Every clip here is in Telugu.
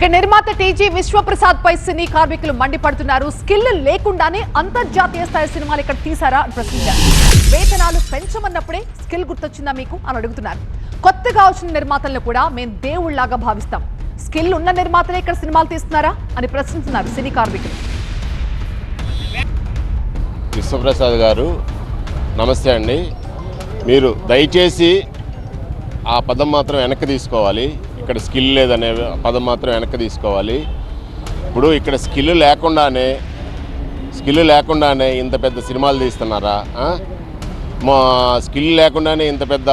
ఇక నిర్మాత టీజీ విశ్వప్రసాద్ పై సినీ కార్మికులు మండిపడుతున్నారు. స్కిల్ లేకుండానే అంతర్జాతీయ స్థాయి సినిమాలు ఇక్కడ తీసారా అని ప్రశ్నించారు. వేతనాలు పెంచమన్నప్పుడే స్కిల్ గుర్తొచ్చిందా మీకు అని అడుగుతున్నారు. కొత్తగా వచ్చిన నిర్మాతలను కూడా మేము దేవుళ్ళాగా భావిస్తాం. స్కిల్ ఉన్న నిర్మాతలే ఇక్కడ సినిమాలు తీస్తున్నారా అని ప్రశ్నిస్తున్నారు సినీ కార్మికులు. విశ్వప్రసాద్ గారు నమస్తే అండి. మీరు దయచేసి ఆ పదం మాత్రం వెనక్కి తీసుకోవాలి. ఇక్కడ స్కిల్ లేదనే పదం మాత్రం వెనక్కి తీసుకోవాలి. ఇప్పుడు ఇక్కడ స్కిల్ లేకుండానే స్కిల్ లేకుండానే ఇంత పెద్ద సినిమాలు తీస్తున్నారా? మా స్కిల్ లేకుండానే ఇంత పెద్ద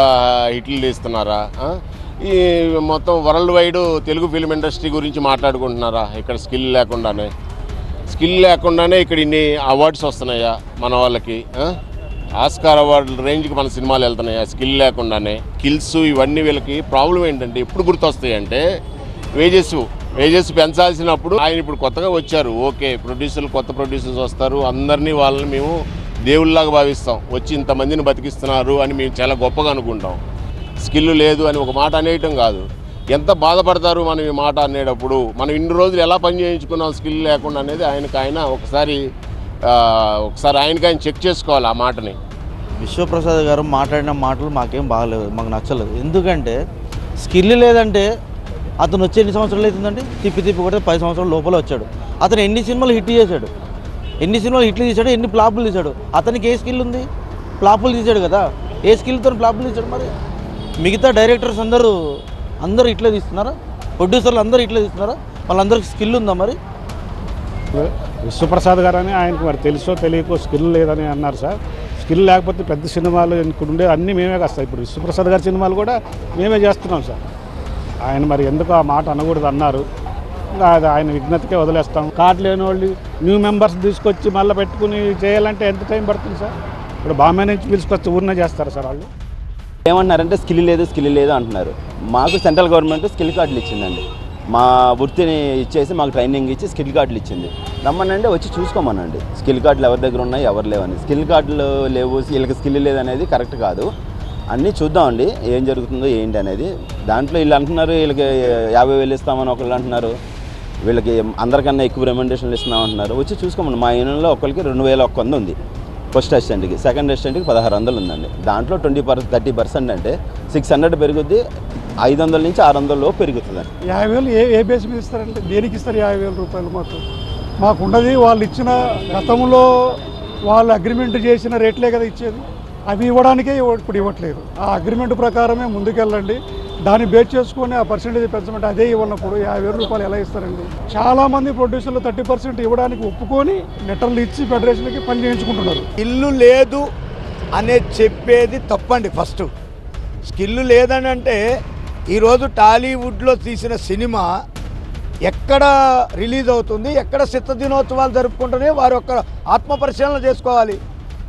హిట్లు తీస్తున్నారా? ఈ మొత్తం world wide Telugu film industry గురించి మాట్లాడుకుంటున్నారా? ఇక్కడ స్కిల్ లేకుండానే. స్కిల్ లేకుండానే ఇక్కడ ఇన్ని అవార్డ్స్ వస్తున్నాయా మన వాళ్ళకి? ఆస్కార్ అవార్డు రేంజ్కి మన సినిమాలు వెళ్తున్నాయి. ఆ స్కిల్ లేకుండానే కిల్స్ ఇవన్నీ వీళ్ళకి ప్రాబ్లం ఏంటంటే ఎప్పుడు గుర్తొస్తాయి అంటే వేజెస్ వేజెస్ పెంచాల్సినప్పుడు ఆయన ఇప్పుడు కొత్తగా వచ్చారు. ఓకే ప్రొడ్యూసర్లు కొత్త ప్రొడ్యూసర్స్ వస్తారు. అందరినీ వాళ్ళని మేము దేవుళ్ళలాగా భావిస్తాం. వచ్చి ఇంతమందిని బతికిస్తున్నారు అని మేము చాలా గొప్పగా అనుకుంటాం. స్కిల్ లేదు అని ఒక మాట అనేయటం కాదు. ఎంత బాధపడతారు మనం ఈ మాట అనేటప్పుడు? మనం ఇన్ని రోజులు ఎలా పని చేయించుకున్నాం స్కిల్ లేకుండా అనేది ఆయనకు ఆయన ఒకసారి ఒకసారి ఆయనకి ఆయన చెక్ చేసుకోవాలి ఆ మాటని. విశ్వప్రసాద్ గారు మాట్లాడిన మాటలు మాకేం బాగలేదు మాకు నచ్చలేదు. ఎందుకంటే స్కిల్ లేదంటే అతను వచ్చి ఎన్ని సంవత్సరాలు అవుతుందండి? తిప్పి తిప్పి కొడితే పది సంవత్సరాల లోపల వచ్చాడు. అతను ఎన్ని సినిమాలు హిట్ చేశాడు? ఎన్ని సినిమాలు హిట్లు తీశాడు? ఎన్ని ఫ్లాపులు తీశాడు? అతనికి ఏ స్కిల్ ఉంది? ఫ్లాపులు తీశాడు కదా. ఏ స్కిల్తో ఫ్లాపులు తీశాడు మరి? మిగతా డైరెక్టర్స్ అందరూ అందరూ ఇట్లే తీస్తున్నారా? ప్రొడ్యూసర్లు అందరూ ఇట్లే తీస్తున్నారా? వాళ్ళందరికీ స్కిల్ ఉందా మరి? విశ్వప్రసాద్ గారు అని ఆయనకు మరి తెలుసో తెలియకో స్కిల్ లేదని అన్నారు సార్. స్కిల్ లేకపోతే పెద్ద సినిమాలు ఇక్కడ ఉండే అన్నీ మేమే కాస్తాయి ఇప్పుడు విశ్వప్రసాద్ గారి సినిమాలు కూడా మేమే చేస్తున్నాం సార్. ఆయన మరి ఎందుకు ఆ మాట అనకూడదు అన్నారు. అది ఆయన విజ్ఞతకే వదిలేస్తాం. కార్డు లేని వాళ్ళు న్యూ మెంబర్స్ తీసుకొచ్చి మళ్ళీ పెట్టుకుని చేయాలంటే ఎంత టైం పడుతుంది సార్? ఇప్పుడు బాంబే నుంచి పిలుచుకొచ్చి ఊరినే చేస్తారు సార్ వాళ్ళు? ఏమంటున్నారంటే స్కిల్ లేదు స్కిల్ లేదు అంటున్నారు. మాకు సెంట్రల్ గవర్నమెంట్ స్కిల్ కార్డులు ఇచ్చిందండి. మా వృత్తిని ఇచ్చేసి మాకు ట్రైనింగ్ ఇచ్చి స్కిల్ కార్డులు ఇచ్చింది. రమ్మనండి వచ్చి చూసుకోమనండి. స్కిల్ కార్డులు ఎవరి దగ్గర ఉన్నాయి ఎవరు లేవని స్కిల్ కార్డులు లేవు వీళ్ళకి స్కిల్ లేదనేది కరెక్ట్ కాదు. అన్నీ చూద్దామండి ఏం జరుగుతుందో ఏంటి అనేది. దాంట్లో వీళ్ళు అంటున్నారు వీళ్ళకి యాభై వేలు ఇస్తామని ఒకళ్ళు అంటున్నారు. వీళ్ళకి అందరికన్నా ఎక్కువ రెమెండేషన్లు ఇస్తున్నాం అంటున్నారు. వచ్చి చూసుకోమని. మా యూనియన్లో ఒకరికి రెండు వేల ఒక్క వంద ఉంది. ఫస్ట్ అసిస్టెంట్కి సెకండ్ అసిస్టెంట్కి పదహారు వందలు ఉందండి. దాంట్లో ట్వంటీ పర్ థర్టీ పర్సెంట్ అంటే సిక్స్ హండ్రెడ్ పెరుగుద్ది ఐదు వందల నుంచి ఆరు వందల లోపు పెరుగుతుందండి. యాభై వేలు ఏ ఏ బేస్ మీద ఇస్తారంటే దేనికి ఇస్తారు యాభై వేల రూపాయలు మాత్రం? మాకున్నది వాళ్ళు ఇచ్చిన గతంలో వాళ్ళు అగ్రిమెంట్ చేసిన రేట్లే కదా ఇచ్చేది. అవి ఇవ్వడానికే ఇప్పుడు ఇవ్వట్లేదు. ఆ అగ్రిమెంట్ ప్రకారమే ముందుకెళ్ళండి. దాన్ని బేస్ చేసుకొని ఆ పర్సెంటేజ్ పెంచమంటే అదే ఇవ్వనప్పుడు యాభై వేల రూపాయలు ఎలా ఇస్తారండి? చాలామంది ప్రొడ్యూసర్లు థర్టీ పర్సెంట్ ఇవ్వడానికి ఒప్పుకొని లెటర్లు ఇచ్చి ఫెడరేషన్కి పని చేయించుకుంటున్నారు. ఇల్లు లేదు అనే చెప్పేది తప్పండి ఫస్ట్. స్కిల్ లేదని అంటే ఈరోజు టాలీవుడ్లో తీసిన సినిమా ఎక్కడ రిలీజ్ అవుతుంది ఎక్కడ చిత్త దినోత్సవాలు జరుపుకుంటూనే వారు ఒక్క ఆత్మపరిశీలన చేసుకోవాలి.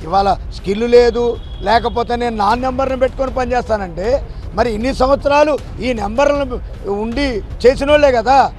ఇవాళ స్కిల్ లేదు లేకపోతే నేను నా నెంబర్ని పెట్టుకొని పనిచేస్తానంటే మరి ఇన్ని సంవత్సరాలు ఈ నెంబర్లను ఉండి చేసిన కదా.